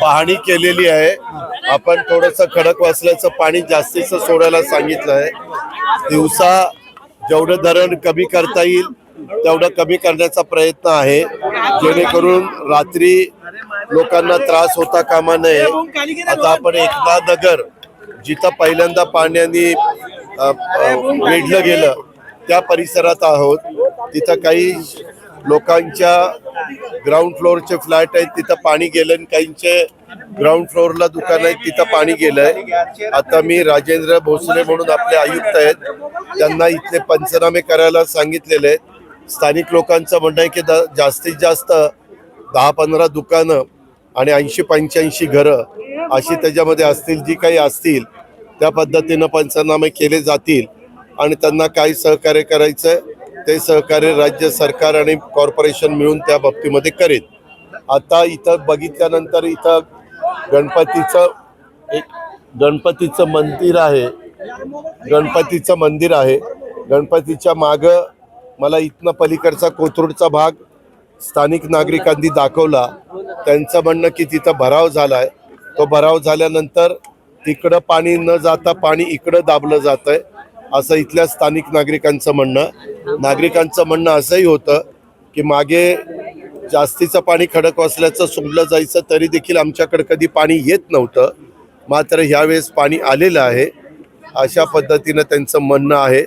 पाहणी केलेली आहे. आपण थोडस खडक वाचल्याचं पाणी जास्तीचं सोडायला सांगितलं आहे. दिवसा जेवढं धरण कमी करता येईल तेवढं कमी करण्याचा प्रयत्न आहे. जेणेकरून रात्री लोकांना त्रास होता कामा नये. आता आपण एकदा नगर जिथं पहिल्यांदा पाण्याने वेढलं गेलं त्या परिसरात आहोत. तिथं काही लोकांच्या ग्राउंड फ्लोअरचे फ्लॅट आहेत तिथं पाणी गेलं आणि काहींचे ग्राउंड फ्लोअरला दुकान आहेत तिथं पाणी गेलंय. आता मी राजेंद्र भोसले म्हणून आपले आयुक्त आहेत. त्यांना इथले पंचनामे करायला सांगितलेले आहेत. स्थानिक लोकांचं म्हणणं आहे की द- जास्तीत जास्त दहा पंधरा दुकानं आणि ऐंशी पंच्याऐंशी घरं अशी त्याच्यामध्ये असतील जी काही असतील त्या पद्धतीनं पंचनामे केले जातील. आणि त्यांना काय सहकार्य करायचं आहे ते सहकार्य राज्य सरकार आणि कॉर्पोरेशन मिळून त्या बाबतीमध्ये करेल आता इथं बघितल्यानंतर इथं गणपतीचं एक गणपतीचं मंदिर आहे. गणपतीचं मंदिर आहे. गणपतीच्या मागं मला इथनं पलीकडचा कोथरूडचा भाग स्थानिक नागरिकांनी दाखवला. त्यांचं म्हणणं की तिथं भराव झाला आहे तो भराव झाल्यानंतर तिकडं पाणी न जाता पाणी इकडं दाबलं जात आहे असं इथल्या स्थानिक नागरिकांचं म्हणणं. नागरिकांचं म्हणणं असंही होतं की मागे जास्तीचं पाणी खडक वाचल्याचं सोडलं जायचं तरी देखील आमच्याकडे कधी पाणी येत नव्हतं. मात्र ह्यावेळेस पाणी आलेलं आहे. अशा पद्धतीनं त्यांचं म्हणणं आहे.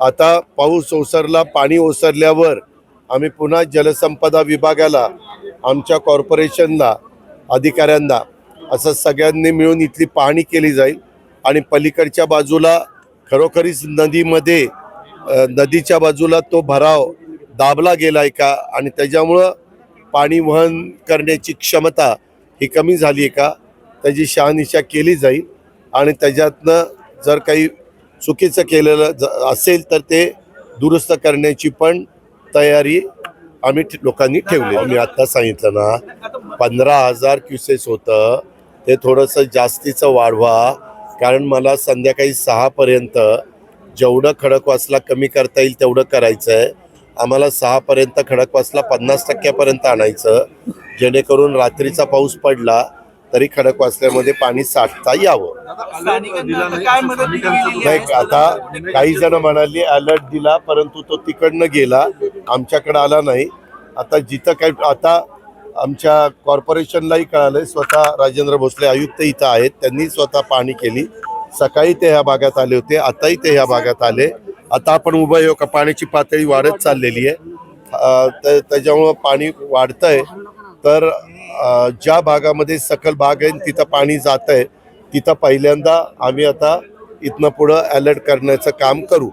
आता पाऊस ओसरला पाणी ओसरल्यावर आम्ही पुन्हा जलसंपदा विभागाला आमच्या कॉर्पोरेशनला अधिकाऱ्यांना असं सगळ्यांनी मिळून इथली पाहणी केली जाईल आणि पलीकडच्या बाजूला खरोखरीच नदीमध्ये नदीच्या बाजूला तो भराव दाबला गेलाय का? आणि त्याच्यामुळं पाणी वहन करण्याची क्षमता ही कमी झाली आहे का? त्याची शहानिशा केली जाईल. आणि त्याच्यातनं जर काही चुकीचं केलेलं ज- असेल तर ते दुरुस्त करण्याची पण तयारी आम्ही लोकांनी ठेवली मी आत्ता सांगितलं ना पंधरा हजार क्युसेस होतं. ते थोडंसं जास्तीचं वाढवा. कारण मला संध्याकाळी सहापर्यंत जेवढं खडकवासला कमी करता येईल तेवढं करायचं आहे आम्हाला सहापर्यंत खडकवासला पन्नास टक्क्यापर्यंत आणायचं. जेणेकरून रात्रीचा पाऊस पडला तरी खडकवासल्यामध्ये पाणी साठता यावं. आता नाही आता काही जण म्हणाली अलर्ट दिला परंतु तो तिकडनं गेला. आमच्याकडे आला नाही. आता जिथं काही आता आमच्या कॉर्पोरेशनलाही कळालंय. स्वतः राजेंद्र भोसले आयुक्त इथं आहेत. त्यांनी स्वतः पाहणी केली. सकाळी ते ह्या भागात आले होते. आताही ते ह्या भागात आले. आता आपण उभं आहे. हो का? पाण्याची पातळी वाढत चाललेली आहे. तर त्याच्यामुळं पाणी वाढतं आहे तर ज्या भागामध्ये सकल भाग आहे तिथं पाणी जात आहे तिथं पहिल्यांदा आम्ही आता इथनं पुढं अलर्ट करण्याचं काम करू.